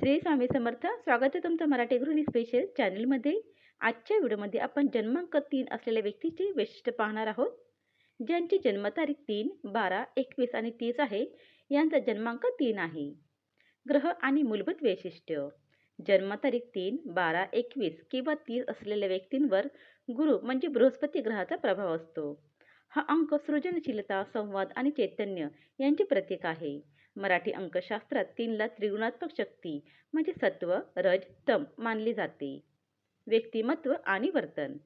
श्री स्वामी समर्थ. स्वागत आहे तुमचं मराठी गृहिणी स्पेशल चॅनलमध्ये आजच्या व्हिडिओमध्ये आपण जन्मांक तीन असलेल्या व्यक्तीचे वैशिष्ट्य पाहणार आहोत. ज्यांची जन्मतारीख तीन बारा एकवीस आणि तीस आहे यांचा जन्मांक तीन आहे. ग्रह आणि मूलभूत वैशिष्ट्य. जन्मतारीख तीन बारा एकवीस किंवा तीस असलेल्या व्यक्तींवर गुरु म्हणजे बृहस्पती ग्रहाचा प्रभाव असतो. हा अंक सृजनशीलता संवाद आणि चैतन्य यांचे प्रतीक आहे. मराठी अंकशास्त्रात तीनला त्रिगुणात्मक शक्ती म्हणजे सत्व रज तम मानली जाते. व्यक्तिमत्व आणि वर्तन.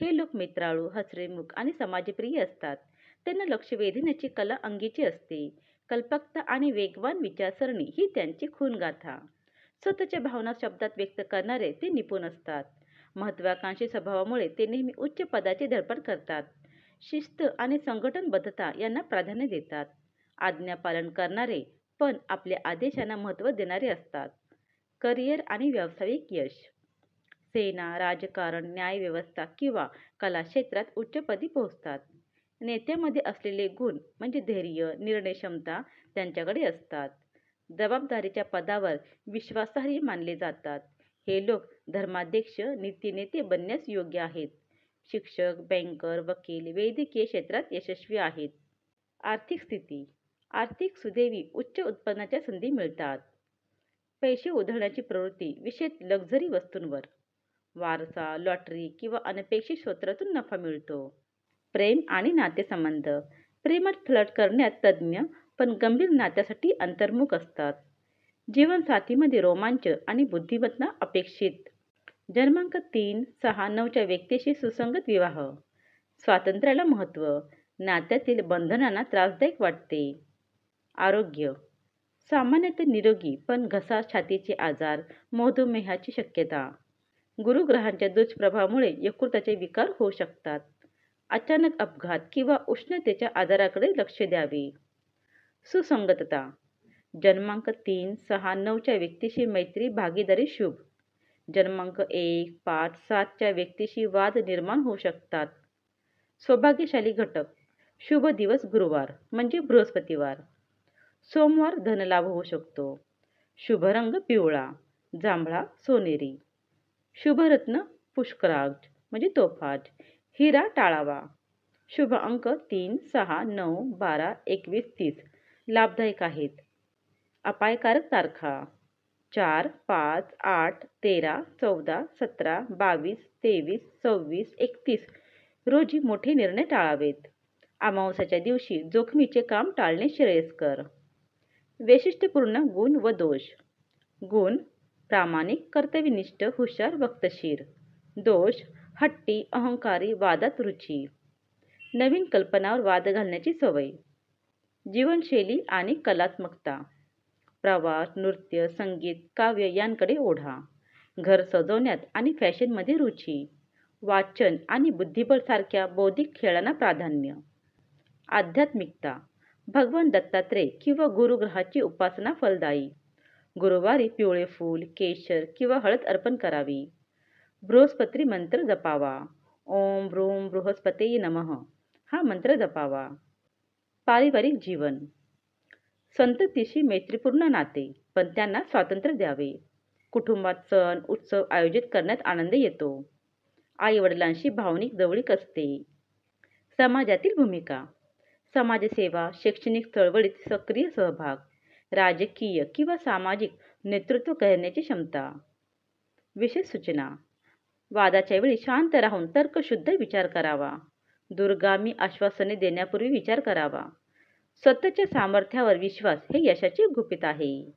हे लोक मित्राळू हसरेमुख आणि समाजप्रिय असतात. त्यांना लक्ष वेधण्याची कला अंगीची असते. कल्पकता आणि वेगवान विचारसरणी ही त्यांची खूनगाथा स्वतःच्या भावना शब्दात व्यक्त करणारे ते निपुण असतात. महत्वाकांक्षी स्वभावामुळे ते नेहमी उच्च पदाचे धडपड करतात. शिस्त आणि संघटनबद्धता यांना प्राधान्य देतात. आज्ञापालन करणारे पण आपल्या आदेशांना महत्त्व देणारे असतात. करिअर आणि व्यावसायिक यश. सेना राजकारण न्यायव्यवस्था किंवा कला क्षेत्रात उच्चपदी पोहोचतात. नेत्यामध्ये असलेले गुण म्हणजे धैर्य निर्णय क्षमता त्यांच्याकडे असतात. जबाबदारीच्या पदावर विश्वासार्ह मानले जातात. हे लोक धर्माध्यक्ष नीतिनेते बनण्यास योग्य आहेत. शिक्षक बँकर वकील वैद्यकीय क्षेत्रात यशस्वी आहेत. आर्थिक स्थिती. आर्थिक सुदैवी उच्च उत्पन्नाच्या संधी मिळतात. पैसे उधळण्याची प्रवृत्ती विशेष लक्झरी वस्तूंवर. वारसा लॉटरी किंवा अनपेक्षित स्त्रोतातून नफा मिळतो. प्रेम आणि नातेसंबंध. प्रेमात फ्लट करण्यात तज्ज्ञ पण गंभीर नात्यासाठी अंतर्मुख असतात. जीवनसाथीमध्ये रोमांच आणि बुद्धिमत्ता अपेक्षित. जन्मांक तीन सहा नऊच्या व्यक्तीशी सुसंगत विवाह. स्वातंत्र्याला महत्त्व. नात्यातील बंधनांना त्रासदायक वाटते. आरोग्य. सामान्यतः निरोगी पण घसा छातीचे आजार मधुमेहाची शक्यता. गुरुग्रहांच्या दुष्प्रभावामुळे यकृताचे विकार होऊ शकतात. अचानक अपघात किंवा उष्णतेच्या आजाराकडे लक्ष द्यावे. सुसंगतता. जन्मांक तीन सहा नऊच्या व्यक्तीशी मैत्री भागीदारी शुभ. जन्मांक एक पाच सातच्या व्यक्तीशी वाद निर्माण होऊ शकतात. सौभाग्यशाली घटक. शुभ दिवस गुरुवार म्हणजे बृहस्पतिवार. सोमवार धनलाभ होऊ शकतो. शुभ रंग पिवळा जांभळा सोनेरी. शुभरत्न पुष्कराज म्हणजे तोफाज. हिरा टाळावा. शुभ अंक तीन सहा नऊ बारा एकवीस तीस. लाभदायक आहेत. अपायकारक तारखा. चार पाच आठ तेरा चौदा सतरा बावीस तेवीस सव्वीस एकतीस. रोजी मोठे निर्णय टाळावेत. अमावस्याच्या दिवशी जोखमीचे काम टाळणे श्रेयस्कर. वैशिष्ट्यपूर्ण गुण व दोष. गुण प्रामाणिक कर्तव्यनिष्ठ हुशार वक्तशीर. दोष हट्टी अहंकारी वादात रुची. नवीन कल्पनावर वाद घालण्याची सवय. जीवनशैली आणि कलात्मकता. प्रवास नृत्य संगीत काव्य यांकडे ओढा. घर सजवण्यात आणि फॅशनमध्ये रुची. वाचन आणि बुद्धिबळ सारख्या बौद्धिक खेळांना प्राधान्य. आध्यात्मिकता. भगवान दत्तात्रय किंवा गुरुग्रहाची उपासना फलदायी. गुरुवारी पिवळे फूल केशर किंवा हळद अर्पण करावी. बृहस्पती मंत्र जपावा. ओम ब्रूम बृहस्पती नमः. हा मंत्र जपावा. पारिवारिक जीवन. संततीशी मैत्रीपूर्ण नाते पण त्यांना स्वातंत्र्य द्यावे. कुटुंबात सण उत्सव आयोजित करण्यात आनंद येतो. आई वडिलांशी भावनिक जवळीक असते. समाजातील भूमिका. समाजसेवा शैक्षणिक चळवळीत सक्रिय सहभाग राजकीय किंवा सामाजिक नेतृत्व करण्याची क्षमता. विशेष सूचना. वादाच्या वेळी शांत राहून तर्कशुद्ध विचार करावा. दूरगामी आश्वासने देण्यापूर्वी विचार करावा. स्वतःच्या सामर्थ्यावर विश्वास हे यशाचे गुपित आहे.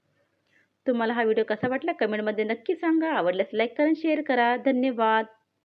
तुम्हाला हा व्हिडिओ कसा वाटला? कमेंटमध्ये नक्की सांगा. आवडल्यास लाईक करा शेअर करा. धन्यवाद.